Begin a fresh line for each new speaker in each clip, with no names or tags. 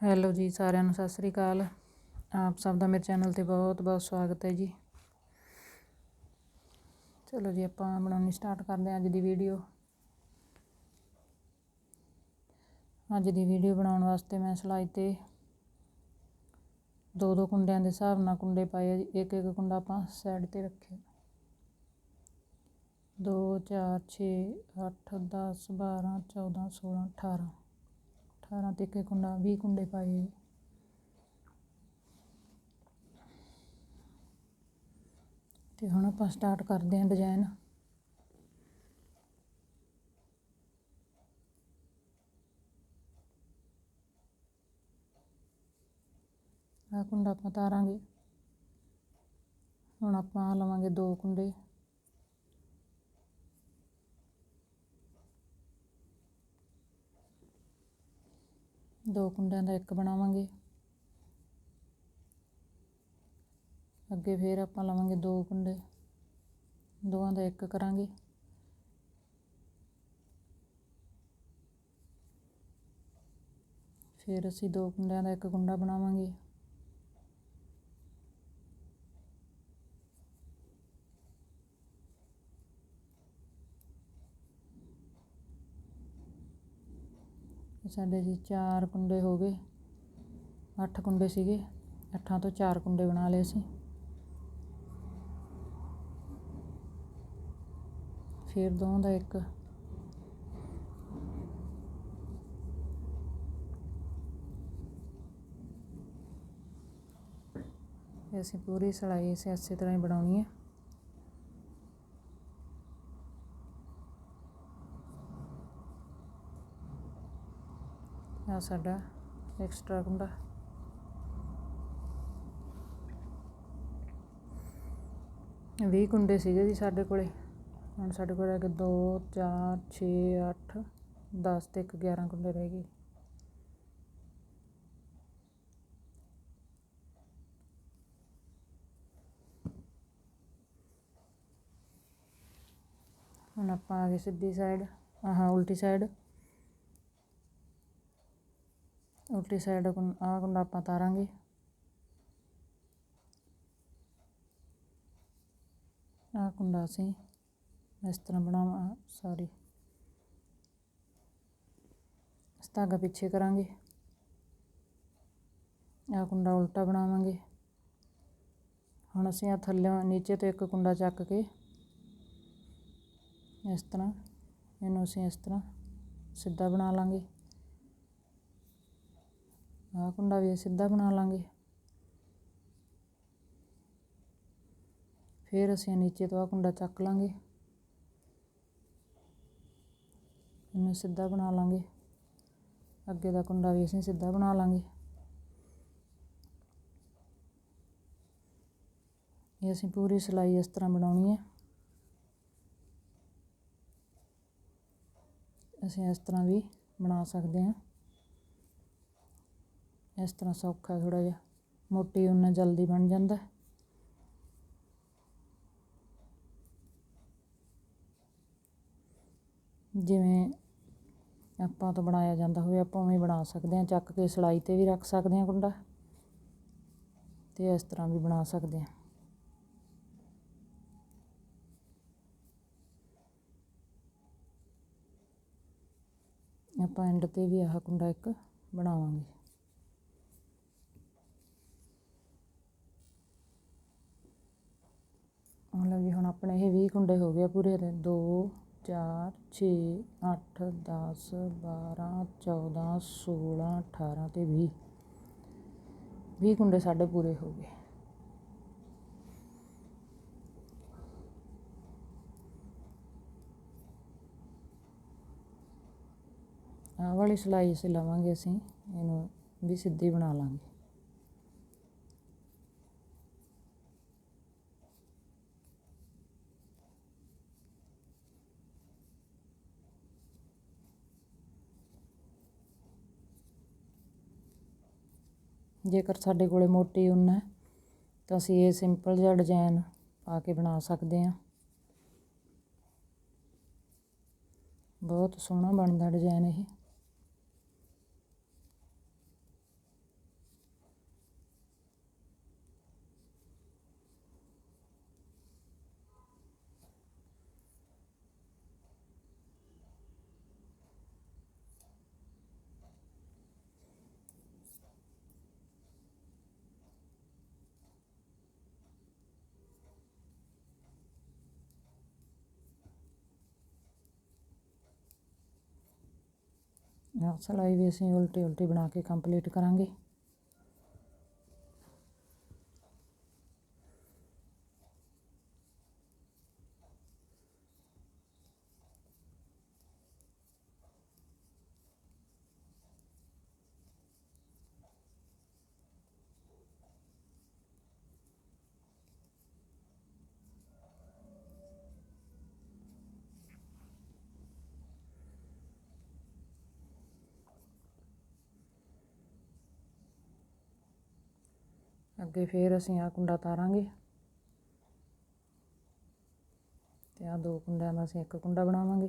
Hello ਜੀ ਸਾਰਿਆਂ ਨੂੰ ਸਤਿ ਸ੍ਰੀ ਅਕਾਲ। ਆਪ ਸਭ ਦਾ ਮੇਰੇ ਚੈਨਲ ਤੇ ਬਹੁਤ ਬਹੁਤ ਸਵਾਗਤ ਹੈ ਜੀ। ਚਲੋ ਜੀ ਆਪਾਂ ਬਣਾਉਣੀ ਸਟਾਰਟ ਕਰਦੇ ਹਾਂ ਅੱਜ ਦੀ ਵੀਡੀਓ ਅੱਜ ਦੀ ਵੀਡੀਓ ਬਣਾਉਣ ਵਾਸਤੇ ਮੈਂ ਸਲਾਈ ਤੇ ਦੋ ਦੋ ਕੁੰਡਿਆਂ ਦੇ ਹਿਸਾਬ ਨਾਲ ਕੁੰਡੇ ਪਾਏ ਆ ਜੀ। ਇੱਕ ਇੱਕ ਕੁੰਡਾ ਆਪਾਂ ਸਾਈਡ ਤੇ ਰੱਖਿਆ 2 4 6 8 10 12 14 16 18 18 ਤੇ ਇੱਕ ਕੁੰਡਾ 20 ਕੁੰਡੇ ਪਾਏ। ਤੇ ਹੁਣ ਆਪਾਂ ਸਟਾਰਟ ਕਰਦੇ ਹਾਂ ਡਿਜ਼ਾਈਨ ਆ ਕੁੰਡਾ ਆਪਾਂ ਤਾਰਾਂਗੇ। ਹੁਣ ਆਪਾਂ ਲਵਾਂਗੇ ਦੋ ਕੁੰਡੇ। ਦੋ ਕੁੰਡਿਆਂ ਦਾ ਇੱਕ ਬਣਾਵਾਂਗੇ। ਅੱਗੇ ਫੇਰ ਆਪਾਂ ਲਵਾਂਗੇ ਦੋ ਕੁੰਡੇ। ਦੋਵਾਂ ਦਾ ਇੱਕ ਕਰਾਂਗੇ। ਫਿਰ ਅਸੀਂ ਦੋ ਕੁੰਡਿਆਂ ਦਾ ਇੱਕ ਕੁੰਡਾ ਬਣਾਵਾਂਗੇ। ਸਾਡੇ ਜੀ ਚਾਰ ਕੁੰਡੇ ਹੋ ਗਏ, ਅੱਠ ਕੁੰਡੇ ਸੀਗੇ, ਅੱਠਾਂ ਤੋਂ ਚਾਰ ਕੁੰਡੇ ਬਣਾ ਲਏ ਅਸੀਂ। ਫਿਰ ਦੋ ਦਾ ਇੱਕ। ਅਸੀਂ ਪੂਰੀ ਸਲਾਈ ਇਸੇ ਇਸੇ ਤਰ੍ਹਾਂ ਹੀ ਬਣਾਉਣੀ ਹੈ। ਆ ਸਾਡਾ ਐਕਸਟਰਾ ਕੁੰਡਾ ਵੀਹ ਕੁੰਡੇ ਸੀਗੇ ਜੀ ਸਾਡੇ ਕੋਲੇ। ਹੁਣ ਸਾਡੇ ਕੋਲ ਹੈਗੇ 2 4 6 8 10 ਤੇ 11 ਕੁੰਡੇ ਰਹਿ ਗਏ। ਹੁਣ ਆਪਾਂ ਆ ਗਏ ਸਿੱਧੀ ਸਾਈਡ ਆਹ, ਉਲਟੀ ਸਾਈਡ ਉਲਟੀ ਸਾਈਡ ਆਹ ਕੁੰਡਾ ਆਪਾਂ ਤਾਰਾਂਗੇ। ਆਹ ਕੁੰਡਾ ਅਸੀਂ ਇਸ ਤਰ੍ਹਾਂ ਬਣਾਵਾ ਸੌਰੀ ਧਾਗਾ ਪਿੱਛੇ ਕਰਾਂਗੇ। ਆਹ ਕੁੰਡਾ ਉਲਟਾ ਬਣਾਵਾਂਗੇ। ਹੁਣ ਅਸੀਂ ਆ ਥੱਲੇ ਨੀਚੇ ਤੋਂ ਇੱਕ ਕੁੰਡਾ ਚੱਕ ਕੇ ਇਸ ਤਰ੍ਹਾਂ, ਇਹਨੂੰ ਅਸੀਂ ਇਸ ਤਰ੍ਹਾਂ ਸਿੱਧਾ ਬਣਾ ਲਾਂਗੇ। ਆਹ ਕੁੰਡਾ ਵੀ ਸਿੱਧਾ ਬਣਾ ਲਾਂਗੇ। ਫਿਰ ਅਸੀਂ ਨੀਚੇ ਤੋਂ ਆਹ ਕੁੰਡਾ ਚੱਕ ਲਾਂਗੇ। ਇਹਨੂੰ ਸਿੱਧਾ ਬਣਾ ਲਾਂਗੇ। ਅੱਗੇ ਦਾ ਕੁੰਡਾ ਵੀ ਅਸੀਂ ਸਿੱਧਾ ਬਣਾ ਲਾਂਗੇ। ਇਹ ਅਸੀਂ ਪੂਰੀ ਸਿਲਾਈ ਇਸ ਤਰ੍ਹਾਂ ਬਣਾਉਣੀ ਹੈ। ਅਸੀਂ ਇਸ ਤਰ੍ਹਾਂ ਵੀ ਬਣਾ ਸਕਦੇ ਹਾਂ। ਇਸ ਤਰ੍ਹਾਂ ਸੌਖਾ ਥੋੜ੍ਹਾ ਜਿਹਾ, ਮੋਟੀ ਉਨਾ ਜਲਦੀ ਬਣ ਜਾਂਦਾ। ਜਿਵੇਂ ਆਪਾਂ ਤੋਂ ਬਣਾਇਆ ਜਾਂਦਾ ਹੋਵੇ, ਆਪਾਂ ਉਵੇਂ ਬਣਾ ਸਕਦੇ ਹਾਂ, ਚੱਕ ਕੇ ਸਲਾਈ ਤੇ ਵੀ ਰੱਖ ਸਕਦੇ ਹਾਂ ਕੁੰਡਾ ਤੇ ਇਸ ਤਰ੍ਹਾਂ ਵੀ ਬਣਾ ਸਕਦੇ ਹਾਂ। ਆਪਾਂ ਐਂਡ ਤੇ ਵੀ ਆਹ ਕੁੰਡਾ ਇੱਕ ਬਣਾਵਾਂਗੇ ਮਤਲਬ ਜੀ ਹੁਣ ਆਪਣੇ ਇਹ ਵੀਹ ਕੁੰਡੇ ਹੋ ਗਏ ਪੂਰੇ ਦੇ। 2 4 6 8 10 12 14 16 18 ਤੇ 20 20 ਕੁੰਡੇ ਸਾਡੇ ਪੂਰੇ ਹੋ ਗਏ। ਆਹ ਵਾਲੀ ਸਿਲਾਈ ਅਸੀਂ ਲਵਾਂਗੇ ਅਸੀਂ, ਇਹਨੂੰ ਵੀ ਸਿੱਧੀ ਬਣਾ ਲਾਂਗੇ। ਜੇਕਰ ਸਾਡੇ ਕੋਲੇ ਮੋਟੀ ਉੱਨ ਹੈ, ਤਾਂ ਅਸੀਂ ਇਹ ਸਿੰਪਲ ਜਿਹਾ ਡਿਜ਼ਾਈਨ ਪਾ ਕੇ ਬਣਾ ਸਕਦੇ ਹਾਂ। ਬਹੁਤ ਸੋਹਣਾ ਬਣਦਾ ਡਿਜ਼ਾਈਨ ਇਹ ਆਹ ਸਿਲਾਈ ਵੀ ਅਸੀਂ ਉਲਟੀ ਉਲਟੀ ਬਣਾ ਕੇ ਕੰਪਲੀਟ ਕਰਾਂਗੇ। ਅੱਗੇ ਫੇਰ ਅਸੀਂ ਆ ਕੁੰਡਾ ਤਾਰਾਂਗੇ। ਤੇ ਆ ਦੋ ਕੁੰਡਿਆਂ ਦਾ ਅਸੀਂ ਇੱਕ ਕੁੰਡਾ ਬਣਾਵਾਂਗੇ।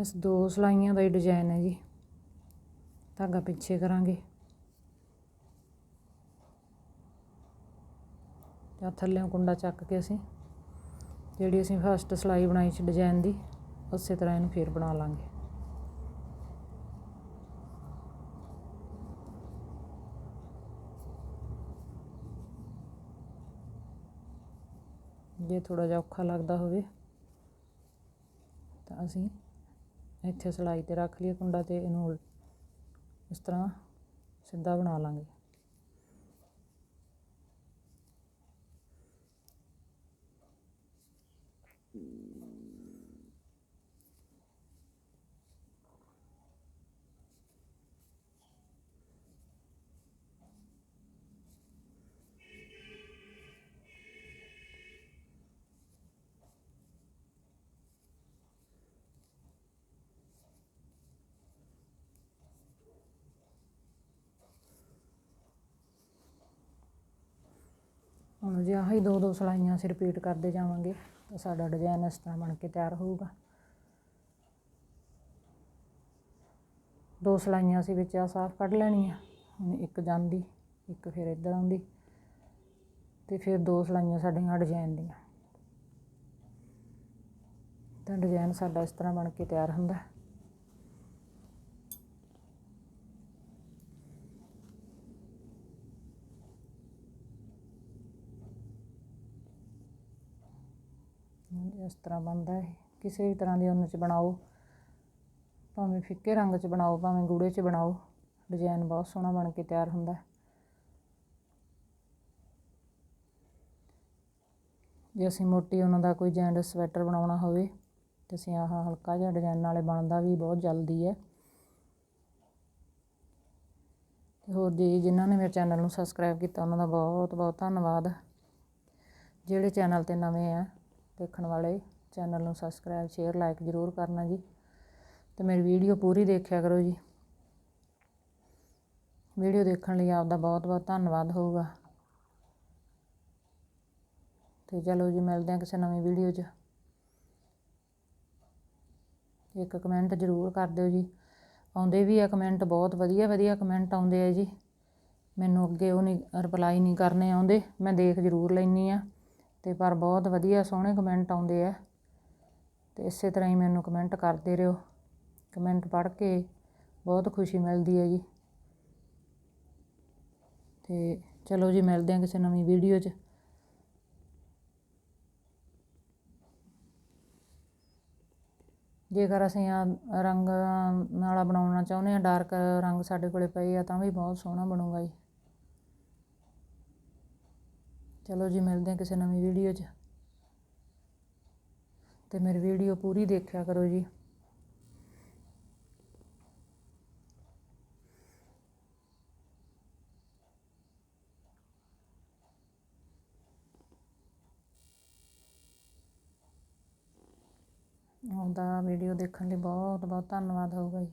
ਇਸ ਦੋ ਸਲਾਈਆਂ ਦਾ ਹੀ ਡਿਜ਼ਾਈਨ ਹੈ ਜੀ। ਧਾਗਾ ਪਿੱਛੇ ਕਰਾਂਗੇ। ਜਾਂ ਥੱਲੇੋਂ ਕੁੰਡਾ ਚੱਕ ਕੇ ਅਸੀਂ, ਜਿਹੜੀ ਅਸੀਂ ਫਸਟ ਸਲਾਈ ਬਣਾਈ ਸੀ ਡਿਜ਼ਾਈਨ ਦੀ, ਉਸੇ ਤਰ੍ਹਾਂ ਇਹਨੂੰ ਫੇਰ ਬਣਾ ਲਾਂਗੇ। ਜੇ ਥੋੜਾ ਜਿਹਾ ਔਖਾ ਲੱਗਦਾ ਹੋਵੇ, ਤਾਂ ਅਸੀਂ ਇੱਥੇ ਸਿਲਾਈ ਤੇ ਰੱਖ ਲਈਏ ਕੁੰਡਾ ਅਤੇ ਇਹਨੂੰ ਉਲ- ਇਸ ਤਰ੍ਹਾਂ ਸਿੱਧਾ ਬਣਾ ਲਵਾਂਗੇ ਹੁਣ ਜੇ ਆਹੀ ਦੋ ਦੋ ਸਲਾਈਆਂ ਅਸੀਂ ਰਿਪੀਟ ਕਰਦੇ ਜਾਵਾਂਗੇ, ਤਾਂ ਸਾਡਾ ਡਿਜ਼ਾਈਨ ਇਸ ਤਰ੍ਹਾਂ ਬਣ ਕੇ ਤਿਆਰ ਹੋਊਗਾ। ਦੋ ਸਲਾਈਆਂ ਅਸੀਂ ਵਿੱਚ ਆ ਸਾਫ਼ ਕੱਢ ਲੈਣੀਆਂ, ਹੁਣ ਇੱਕ ਜਾਂਦੀ, ਇੱਕ ਫਿਰ ਇੱਧਰ ਆਉਂਦੀ, ਤੇ ਫਿਰ ਦੋ ਸਲਾਈਆਂ ਸਾਡੀਆਂ ਡਿਜ਼ਾਈਨ ਦੀਆਂ। ਤਾਂ ਡਿਜ਼ਾਈਨ ਸਾਡਾ ਇਸ ਤਰ੍ਹਾਂ ਬਣ ਕੇ ਤਿਆਰ ਹੁੰਦਾ। ਇਸ ਤਰ੍ਹਾਂ ਬਣਦਾ ਹੈ ਕਿਸੇ ਵੀ ਤਰ੍ਹਾਂ ਦੀ ਉਹਨਾਂ 'ਚ ਬਣਾਓ। ਭਾਵੇਂ ਫਿੱਕੇ ਰੰਗ 'ਚ ਬਣਾਓ, ਭਾਵੇਂ ਗੂੜ੍ਹੇ 'ਚ ਬਣਾਓ। ਡਿਜ਼ਾਈਨ ਬਹੁਤ ਸੋਹਣਾ ਬਣ ਕੇ ਤਿਆਰ ਹੁੰਦਾ। ਜੇ ਅਸੀਂ ਮੋਟੀ ਉਹਨਾਂ ਦਾ ਕੋਈ ਜੈਂਟ ਸਵੈਟਰ ਬਣਾਉਣਾ ਹੋਵੇ, ਤੇ ਅਸੀਂ ਆਹ ਹਲਕਾ ਜਿਹਾ ਡਿਜ਼ਾਈਨ ਨਾਲੇ ਬਣਦਾ ਵੀ ਬਹੁਤ ਜਲਦੀ ਹੈ। ਤੇ ਹੋਰ ਜੀ, ਜਿਨ੍ਹਾਂ ਨੇ ਮੇਰੇ ਚੈਨਲ ਨੂੰ ਸਬਸਕ੍ਰਾਈਬ ਕੀਤਾ, ਉਹਨਾਂ ਦਾ ਬਹੁਤ ਬਹੁਤ ਧੰਨਵਾਦ। ਜਿਹੜੇ ਚੈਨਲ ਤੇ ਨਵੇਂ ਆ ਦੇਖਣ ਵਾਲੇ ਚੈਨਲ ਨੂੰ ਸਬਸਕ੍ਰਾਈਬ ਸ਼ੇਅਰ ਲਾਈਕ ਜ਼ਰੂਰ ਕਰਨਾ ਜੀ ਅਤੇ ਮੇਰੀ ਵੀਡੀਓ ਪੂਰੀ ਦੇਖਿਆ ਕਰੋ ਜੀ। ਵੀਡੀਓ ਦੇਖਣ ਲਈ ਆਪਦਾ ਬਹੁਤ ਬਹੁਤ ਧੰਨਵਾਦ ਹੋਊਗਾ। ਤੇ ਚਲੋ ਜੀ, ਮਿਲਦੇ ਹਾਂ ਕਿਸੇ ਨਵੀਂ ਵੀਡੀਓ 'ਚ। ਇੱਕ ਕਮੈਂਟ ਜ਼ਰੂਰ ਕਰ ਦਿਓ ਜੀ। ਆਉਂਦੇ ਵੀ ਆ ਕਮੈਂਟ ਬਹੁਤ ਵਧੀਆ ਵਧੀਆ ਕਮੈਂਟ ਆਉਂਦੇ ਆ ਜੀ। ਮੈਨੂੰ ਅੱਗੇ ਉਹ ਨਹੀਂ ਰਿਪਲਾਈ ਨਹੀਂ ਕਰਨੇ ਆਉਂਦੇ। ਮੈਂ ਦੇਖ ਜ਼ਰੂਰ ਲੈਂਦੀ ਆ ਅਤੇ ਪਰ ਬਹੁਤ ਵਧੀਆ ਸੋਹਣੇ ਕਮੈਂਟ ਆਉਂਦੇ ਹੈ ਅਤੇ ਇਸੇ ਤਰ੍ਹਾਂ ਹੀ ਮੈਨੂੰ ਕਮੈਂਟ ਕਰਦੇ ਰਹੋ। ਕਮੈਂਟ ਪੜ੍ਹ ਕੇ ਬਹੁਤ ਖੁਸ਼ੀ ਮਿਲਦੀ ਹੈ ਜੀ। ਅਤੇ ਚਲੋ ਜੀ, ਮਿਲਦੇ ਹਾਂ ਕਿਸੇ ਨਵੀਂ ਵੀਡੀਓ 'ਚ। ਜੇਕਰ ਅਸੀਂ ਆ ਰੰਗ ਨਾਲਾ ਬਣਾਉਣਾ ਚਾਹੁੰਦੇ ਹਾਂ ਡਾਰਕ ਰੰਗ ਸਾਡੇ ਕੋਲੇ ਪਏ ਆ, ਤਾਂ ਵੀ ਬਹੁਤ ਸੋਹਣਾ ਬਣੂਗਾ ਜੀ। ਚਲੋ ਜੀ, ਮਿਲਦੇ ਹਾਂ ਕਿਸੇ ਨਵੀਂ ਵੀਡੀਓ 'ਚ। ਤੇ ਮੇਰੀ ਵੀਡੀਓ ਪੂਰੀ ਦੇਖਿਆ ਕਰੋ ਜੀ। ਉਹਦਾ ਵੀਡੀਓ ਦੇਖਣ ਲਈ ਬਹੁਤ ਬਹੁਤ ਧੰਨਵਾਦ ਹੋਊਗਾ ਜੀ।